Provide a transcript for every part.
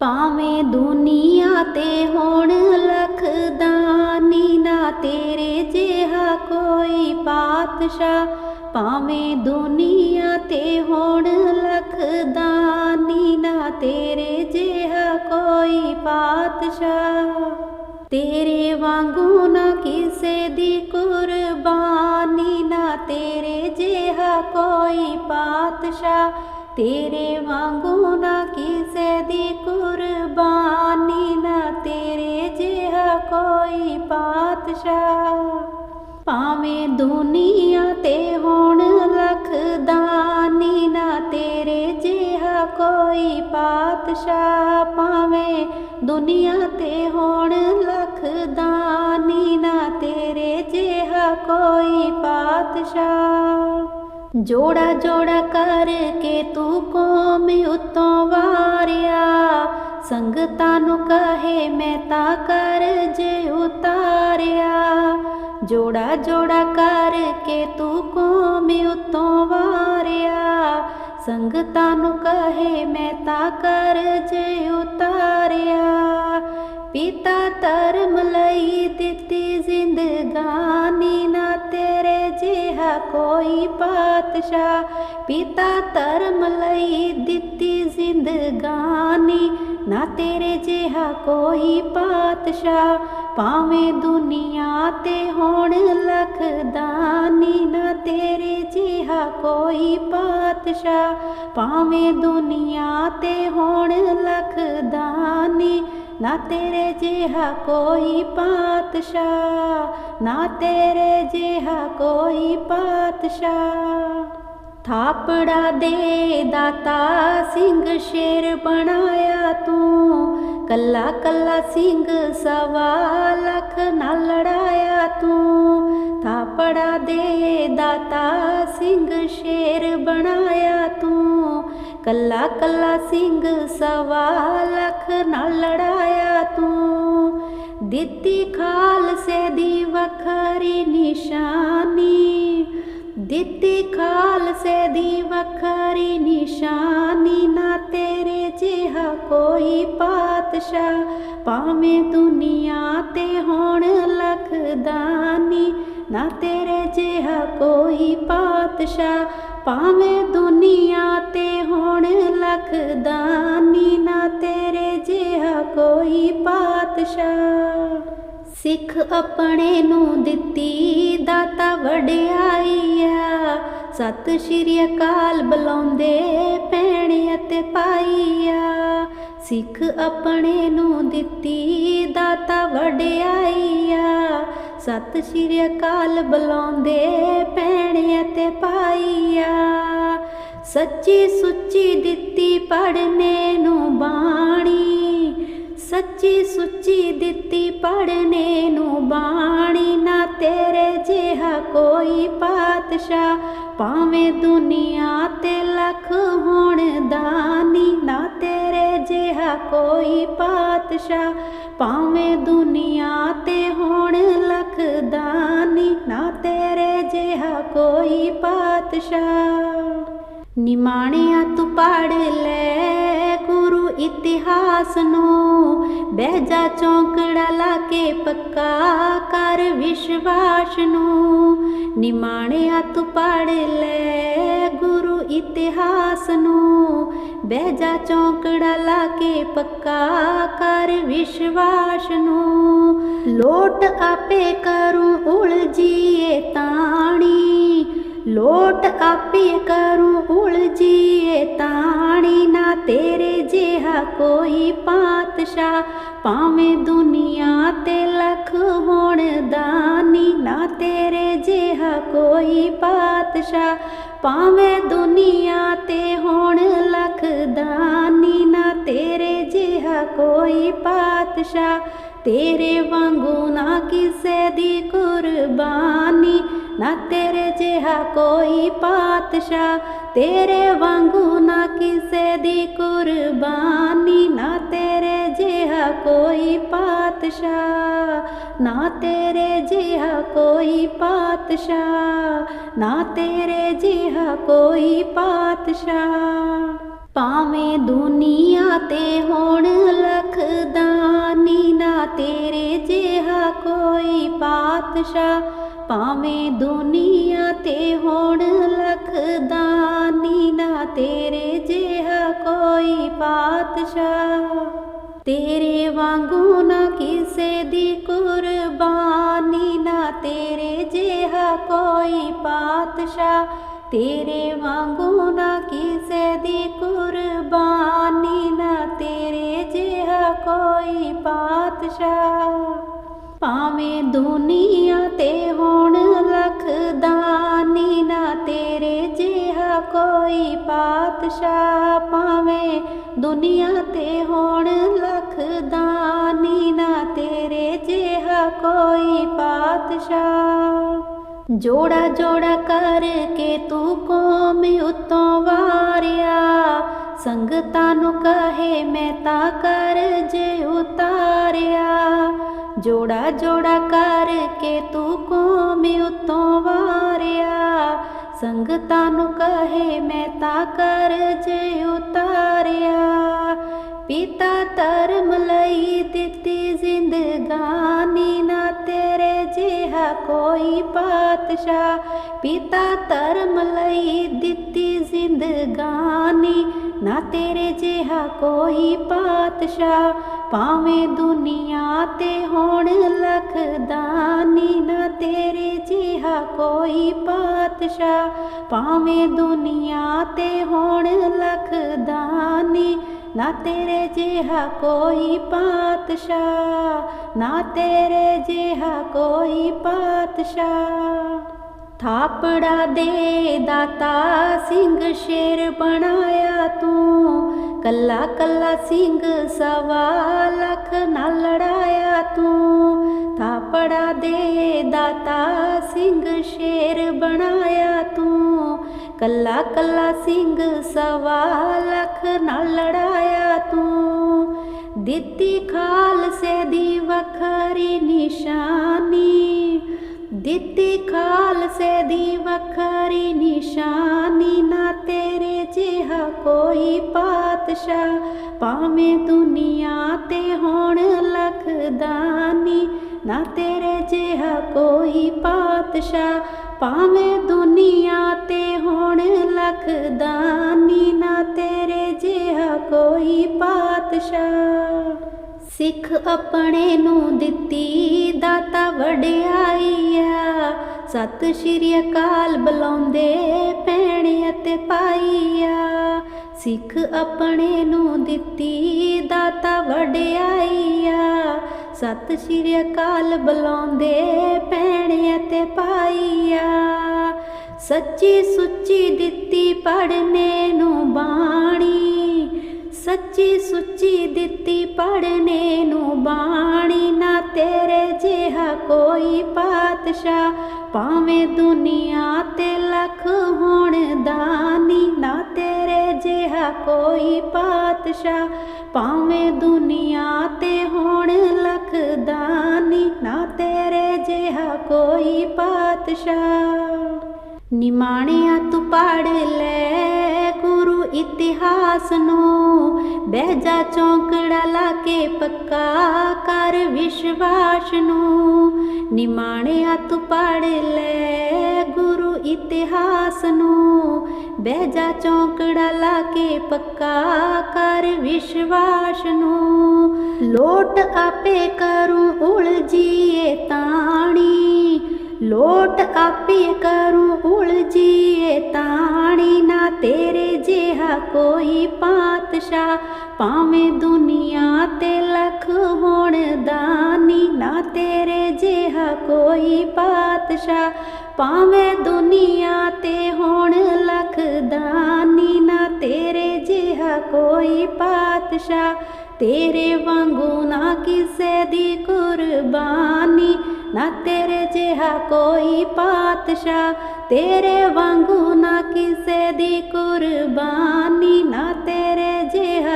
ਭਾਵੇਂ ਦੁਨੀਆ ਤੇ ਹੋਣ ਲੱਖ ਦਾਨੀ ਨਾ ਤੇਰੇ ਜਿਹਾ ਕੋਈ ਪਾਤਸ਼ਾਹ। ਭਾਵੇਂ ਦੁਨੀਆ ਤੇ ਹੋਣ ਲੱਖ ਦਾਨੀ ਨਾ ਤੇਰੇ ਜਿਹਾ ਕੋਈ ਪਾਤਸ਼ਾਹ। ਤੇਰੇ ਵਾਂਗੂ ਨਾ ਕਿਸੇ ਦੀ ਕੁਰਬਾਨੀ ਨਾ ਤੇਰੇ ਜਿਹਾ ਕੋਈ ਪਾਤਸ਼ਾਹ। ਤੇਰੇ ਵਾਂਗੂ ਨਾ ਕਿਸੇ ਦੀ ਕੁਰਬਾਨੀ, ਨਾ ਤੇਰੇ ਜਿਹਾ ਕੋਈ ਪਾਤਸ਼ਾਹ। ਭਾਵੇਂ ਦੁਨੀਆ ਤੇ ਹੋਣ ਲੱਖ ਦਾਨੀ, ਨਾ ਤੇਰੇ ਜਿਹਾ ਕੋਈ ਪਾਤਸ਼ਾਹ। ਭਾਵੇਂ ਦੁਨੀਆ ਤੇ ਹੋਣ ਲੱਖ ਦਾਨੀ, ਨਾ ਤੇਰੇ ਜਿਹਾ ਕੋਈ ਪਾਤਸ਼ਾਹ। ਜੋੜਾ ਜੋੜਾ ਕਰਕੇ ਤੂੰ ਕੌਮ ਉਤੋਂ ਵਾਰਿਆ। ਸੰਗਤਾਂ ਨੂੰ ਕਹੇ ਮੈਂ ਤਾਂ ਕਰਜ ਉਤਾਰਿਆ। ਜੋੜਾ ਜੋੜਾ ਕਰਕੇ ਤੂੰ ਕੌਮ ਉਤੋਂ ਵਾਰਿਆ। ਸੰਗਤਾਂ ਨੂੰ ਕਹੇ ਮੈਂ ਤਾਂ ਕਰਜ ਉਤਾਰਿਆ। ਪਿਤਾ ਧਰਮ ਲਈ ਦਿੱਤੀ ਜ਼ਿੰਦਗਾਨੀ ਜਿਹਾ ਕੋਈ ਪਾਤਸ਼ਾਹ, ਪਿਤਾ ਧਰਮ ਲਈ ਦਿੱਤੀ ਜ਼ਿੰਦਗਾਨੀ। ਨਾ ਤੇਰੇ ਜਿਹਾ ਕੋਈ ਪਾਤਸ਼ਾਹ, ਭਾਵੇਂ ਦੁਨੀਆ ਤੇ ਹੋਣ ਲੱਖ ਦਾਨੀ। ਨਾ ਤੇਰੇ ਜਿਹਾ ਕੋਈ ਪਾਤਸ਼ਾਹ, ਭਾਵੇਂ ਦੁਨੀਆ ਤੇ ਹੋਣ ਲੱਖ ਦਾਨੀ। ਨਾ ਤੇਰੇ ਜਿਹਾ ਕੋਈ ਪਾਤਸ਼ਾਹ, ਨਾ ਤੇਰੇ ਜਿਹਾ ਕੋਈ ਪਾਤਸ਼ਾਹ। ਥਾਪੜਾ ਦੇ ਦਾਤਾ ਸਿੰਘ ਸ਼ੇਰ ਬਣਾਇਆ ਤੂੰ, ਕੱਲਾ ਕੱਲਾ ਸਿੰਘ ਸਵਾ ਲੱਖ ਨਾਲ ਲੜਾਇਆ ਤੂੰ। ਥਾਪੜਾ ਦੇ ਦਾਤਾ ਸਿੰਘ ਸ਼ੇਰ ਬਣਾਇਆ ਕੱਲਾ ਕੱਲਾ ਸਿੰਘ ਸਵਾ ਲੱਖ ਨਾਲ ਲੜਾਇਆ ਤੂੰ। ਦਿੱਤੀ ਖਾਲਸੇ ਦੀ ਵੱਖਰੀ ਨਿਸ਼ਾਨੀ। ਦਿੱਤੀ ਖਾਲਸੇ ਦੀ ਵੱਖਰੀ ਨਿਸ਼ਾਨੀ। ਨਾ ਤੇਰੇ ਜਿਹਾ ਕੋਈ ਪਾਤਸ਼ਾਹ। ਭਾਵੇਂ ਦੁਨੀਆ ਤੇ ਹੋਣ ਲਖਦਾਨੀ ਨਾ ਤੇਰੇ ਜਿਹਾ ਕੋਈ ਪਾਤਸ਼ਾਹ। ਭਾਵੇਂ ਦੁਨੀਆ ਤੇ ਹੋਣ ਲੱਖ ਦਾਨੀ ਨਾ ਤੇਰੇ ਜਿਹਾ ਕੋਈ ਪਾਤਸ਼ਾਹ। ਸਿੱਖ ਆਪਣੇ ਨੂੰ ਦਿੱਤੀ, ਦਾਤਾ ਵਡਿਆਈ ਆ। ਸਤਿ ਸ਼੍ਰੀ ਅਕਾਲ ਬੁਲਾਉਂਦੇ, ਭੈਣ ਅਤੇ ਪਾਈਆ ਸਿੱਖ ਆਪਣੇ ਨੂੰ ਦਿੱਤੀ, ਦਾਤਾ ਵਡਿਆਈ ਆ। ਸਤਿ ਸ਼੍ਰੀ ਅਕਾਲ ਬੁਲਾਉਂਦੇ ਭੈਣ ਅਤੇ ਪਾਈਆ। ਸੱਚੀ ਸੁੱਚੀ ਦਿੱਤੀ ਪੜਨੇ ਨੂੰ ਬਾਣੀ। ਸੱਚੀ ਸੁੱਚੀ ਦਿੱਤੀ ਪੜਨੇ ਨੂੰ ਬਾਣੀ। ਨਾ ਤੇਰੇ ਜਿਹਾ ਕੋਈ ਪਾਤਸ਼ਾਹ, ਭਾਵੇਂ ਦੁਨੀਆ ਤੇ ਲੱਖ ਹੋਣ ਦਾਨੀ। ਨਾ ਤੇਰੇ ਕੋਈ ਪਾਤਸ਼ਾਹ, ਭਾਵੇਂ ਦੁਨੀਆ ਤੇ ਹੋਣ ਲੱਖ ਦਾਨੀ, ਨਾ ਤੇਰੇ ਜਿਹਾ ਕੋਈ ਪਾਤਸ਼ਾਹ। ਨਿਮਾਣਿਆ ਤੂੰ ਪੜ ਲੈ। ਇਤਿਹਾਸ ਨੂੰ ਬਹਿ ਜਾ ਚੌਂਕੜਾ ਲਾ ਕੇ ਪੱਕਾ ਕਰ ਵਿਸ਼ਵਾਸ ਨੂੰ। ਨਿਮਾਣਿਆ ਤੂੰ ਪੜ ਲੈ ਗੁਰੂ ਇਤਿਹਾਸ ਨੂੰ। ਬਹਿ ਜਾ ਚੌਂਕੜਾ ਲਾ ਕੇ ਪੱਕਾ ਕਰ ਵਿਸ਼ਵਾਸ ਨੂੰ। ਲੋਟ ਆਪੇ ਕਰੂੰ ਉਲਝੀਏ ਤਾਣੀ। ਲੋਟ ਆਪੇ ਕਰੂੰ ਉਲਝੀਏ ਤਾਣੀ ਨਾ ਤੇਰੇ ਜਿਹਾ ਕੋਈ ਪਾਤਸ਼ਾਹ। ਭਾਵੇਂ ਦੁਨੀਆ ਤੇ ਲੱਖ ਹੋਣ ਦਾਨੀ, ਨਾ ਤੇਰੇ ਜਿਹਾ ਕੋਈ ਪਾਤਸ਼ਾਹ। ਭਾਵੇਂ ਦੁਨੀਆ ਤੇ ਹੋਣ ਲੱਖ ਦਾਨੀ, ਨਾ ਤੇਰੇ ਜਿਹਾ ਕੋਈ ਪਾਤਸ਼ਾਹ। ਤੇਰੇ ਵਾਂਗੂ ਨਾ ਕਿਸੇ ਦੀ ਕੁਰਬਾਨੀ, ਨਾ ਤੇਰੇ ਜਿਹਾ ਕੋਈ ਪਾਤਸ਼ਾਹ। ਤੇਰੇ ਵਾਂਗੂ ਨਾ ਕਿਸੇ ਦੀ ਕੁਰਬਾਨੀ, ਨਾ ਤੇਰੇ ਜਿਹਾ ਕੋਈ ਪਾਤਸ਼ਾਹ। ਨਾ ਤੇਰੇ ਜਿਹਾ ਕੋਈ ਪਾਤਸ਼ਾਹ, ਨਾ ਤੇਰੇ ਜਿਹਾ ਕੋਈ ਪਾਤਸ਼ਾਹ। ਭਾਵੇਂ ਦੁਨੀਆ ਤੇ ਹੋਣ ਕੋਈ ਭਾਵੇਂ ਦੁਨੀਆ ਤੇ ਹੋਣ ਲੱਖ ਦਾਨੀ ਨਾ, ਤੇਰੇ ਜਿਹਾ ਕੋਈ ਪਾਤਸ਼ਾਹ ਤੇਰੇ ਵਾਂਗੂ ਨਾ ਕਿਸੇ ਦੀ ਕੁਰਬਾਨੀ ਨਾ, ਤੇਰੇ ਜਿਹਾ ਕੋਈ ਪਾਤਸ਼ਾਹ ਤੇਰੇ ਵਾਂਗੂ ਨਾ ਕਿਸੇ ਦੀ ਕੁਰਬਾਨੀ ਨਾ, ਤੇਰੇ ਜਿਹਾ ਕੋਈ ਪਾਤਸ਼ਾਹ ਭਾਵੇਂ ਦੁਨੀਆ ਤੇ ਹੋਣ ਲੱਖ ਦਾਨੀ ਨਾ ਤੇਰੇ ਜਿਹਾ ਕੋਈ ਪਾਤਸ਼ਾਹ, ਭਾਵੇਂ ਦੁਨੀਆ ਤੇ ਹੋਣ ਲੱਖ ਦਾਨੀ ਨਾ ਤੇਰੇ ਜਿਹਾ ਕੋਈ ਪਾਤਸ਼ਾਹ। ਜੋੜਾ ਜੋੜਾ ਕਰਕੇ ਤੂੰ ਕੌਮ ਜੋੜਾ ਜੋੜਾ ਕਰਕੇ ਤੂੰ ਕੌਮ ਉਤੋਂ ਵਾਰਿਆ। ਸੰਗਤਾਂ ਨੂੰ ਕਹੇ ਮੈਂ ਤਾਂ ਕਰਜ ਉਤਾਰਿਆ। ਪਿਤਾ ਧਰਮ ਲਈ ਦਿੱਤੀ ਜ਼ਿੰਦਗਾਨੀ ਨਾ ਕੋਈ ਪਾਤਸ਼ਾਹ, ਪਿਤਾ ਧਰਮ ਲਈ ਦਿੱਤੀ ਜ਼ਿੰਦਗਾਨੀ। ਨਾ ਤੇਰੇ ਜਿਹਾ ਕੋਈ ਪਾਤਸ਼ਾਹ, ਭਾਵੇਂ ਦੁਨੀਆ ਤੇ ਹੋਣ ਲੱਖ ਦਾਨੀ। ਨਾ ਤੇਰੇ ਜਿਹਾ ਕੋਈ ਪਾਤਸ਼ਾਹ, ਭਾਵੇਂ ਦੁਨੀਆ ਤੇ ਹੋਣ ਲੱਖ ਦਾਨੀ। ਨਾ ਤੇਰੇ ਜਿਹਾ ਕੋਈ ਪਾਤਸ਼ਾਹ, ਨਾ ਤੇਰੇ ਜਿਹਾ ਕੋਈ ਪਾਤਸ਼ਾਹ। ਥਾਪੜਾ ਦੇ ਦਾਤਾ ਸਿੰਘ ਸ਼ੇਰ ਬਣਾਇਆ ਤੂੰ, ਕੱਲਾ ਕੱਲਾ ਸਿੰਘ ਸਵਾ ਲੱਖ ਨਾਲ ਲੜਾਇਆ ਤੂੰ। ਥਾਪੜਾ ਦੇ ਦਾਤਾ ਸਿੰਘ ਸ਼ੇਰ ਬਣਾਇਆ ਤੂੰ ਕੱਲਾ ਕੱਲਾ ਸਿੰਘ ਸਵਾ ਲੱਖ ਨਾਲ ਲੜਾਇਆ ਤੂੰ। ਦਿੱਤੀ ਖਾਲਸੇ ਦੀ ਵੱਖਰੀ ਨਿਸ਼ਾਨੀ। ਦਿੱਤੀ ਖਾਲਸੇ ਦੀ ਵੱਖਰੀ ਨਿਸ਼ਾਨੀ। ਨਾ ਤੇਰੇ ਜਿਹਾ ਕੋਈ ਪਾਤਸ਼ਾਹ, ਭਾਵੇਂ ਦੁਨੀਆ ਤੇ ਹੋਣ ਲਖਦਾਨੀ ਨਾ ਤੇਰੇ ਜਿਹਾ ਕੋਈ ਪਾਤਸ਼ਾਹ ਭਾਵੇਂ ਦੁਨੀਆ ਤੇ ਹੁਣ ਲੱਖ ਦਾਨੀ ਨਾ ਤੇਰੇ ਜਿਹਾ ਕੋਈ ਪਾਤਸ਼ਾਹ। ਸਿੱਖ ਆਪਣੇ ਨੂੰ ਦਿੱਤੀ, ਦਾਤਾ ਵਡਿਆਈ ਆ ਸਤਿ ਸ਼੍ਰੀ ਅਕਾਲ ਬੁਲਾਉਂਦੇ ਭੈਣ ਅਤੇ ਭਾਈ ਆ ਸਿੱਖ ਆਪਣੇ ਨੂੰ ਦਿੱਤੀ, ਦਾਤਾ ਵਡਿਆਈ ਆ ਸਤਿ ਸ਼੍ਰੀ ਅਕਾਲ ਬੁਲਾਉਂਦੇ ਭੈਣ ਅਤੇ ਪਾਈ ਸੱਚੀ ਸੁੱਚੀ ਦਿੱਤੀ ਪੜਨੇ ਨੂੰ ਬਾਣੀ। ਸੱਚੀ ਸੁੱਚੀ ਦਿੱਤੀ ਪੜਨੇ ਨੂੰ ਬਾਣੀ। ਨਾ ਤੇਰੇ ਜਿਹਾ ਕੋਈ ਪਾਤਸ਼ਾਹ, ਭਾਵੇਂ ਦੁਨੀਆ ਤੇ ਲੱਖ ਹੋਣ ਦਾਨੀ। ਨਾ ਤੇਰੇ ਜਿਹਾ ਕੋਈ ਪਾਤਸ਼ਾਹ, ਭਾਵੇਂ ਦੁਨੀਆ ਤੇ ਹੋਣ ਲੱਖ ਦਾਨੀ। ਨਾ ਤੇਰੇ ਜਿਹਾ ਕੋਈ ਪਾਤਸ਼ਾਹ। ਨਿਮਾਣਿਆ ਤੂੰ ਪੜ ਲੈ ਗੁਰੂ ਇਤਿਹਾਸ ਨੂੰ। ਬਹਿ ਜਾ ਚੌਂਕੜਾ ਲਾ ਕੇ ਪੱਕਾ ਕਰ ਵਿਸ਼ਵਾਸ ਨੂੰ। ਨਿਮਾਣਿਆ ਤੂੰ ਪੜ ਲੈ ਗੁਰੂ ਇਤਿਹਾਸ ਨੂੰ। ਬਹਿ ਜਾ ਚੌਂਕੜਾ ਲਾ ਕੇ ਪੱਕਾ ਕਰ ਵਿਸ਼ਵਾਸ ਨੂੰ। ਲੋਟ ਆਪੇ ਕਰੂੰ ਉਲਝੀਏ ਤਾਣੀ। ਲੋਟ ਆਪੇ ਕਰ ਕੋਈ ਪਾਤਸ਼ਾਹ, ਭਾਵੇਂ ਦੁਨੀਆ ਤੇ ਲੱਖ ਹੋਣ ਦਾਨੀ, ਨਾ ਤੇਰੇ ਜਿਹਾ ਕੋਈ ਪਾਤਸ਼ਾਹ, ਭਾਵੇਂ ਦੁਨੀਆ ਤੇ ਹੋਣ ਲੱਖ ਦਾਨੀ, ਨਾ ਤੇਰੇ ਜਿਹਾ ਕੋਈ ਪਾਤਸ਼ਾਹ। ਤੇਰੇ ਵਾਂਗੂ ਨਾ ਕਿਸੇ ਦੀ ਕੁਰਬਾਨੀ, ਨਾ ਤੇਰੇ ਜਿਹਾ ਕੋਈ ਪਾਤਸ਼ਾਹ। ਤੇਰੇ ਵਾਂਗੂ ਨਾ ਕਿਸੇ ਦੀ ਕੁਰਬਾਨੀ।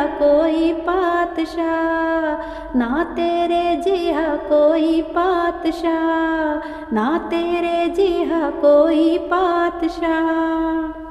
ਜਿਹਾ ਕੋਈ ਪਾਤਸ਼ਾਹ ਨਾ ਤੇਰੇ ਜਿਹਾ ਕੋਈ ਪਾਤਸ਼ਾਹ ਨਾ ਤੇਰੇ ਜਿਹਾ ਕੋਈ ਪਾਤਸ਼ਾਹ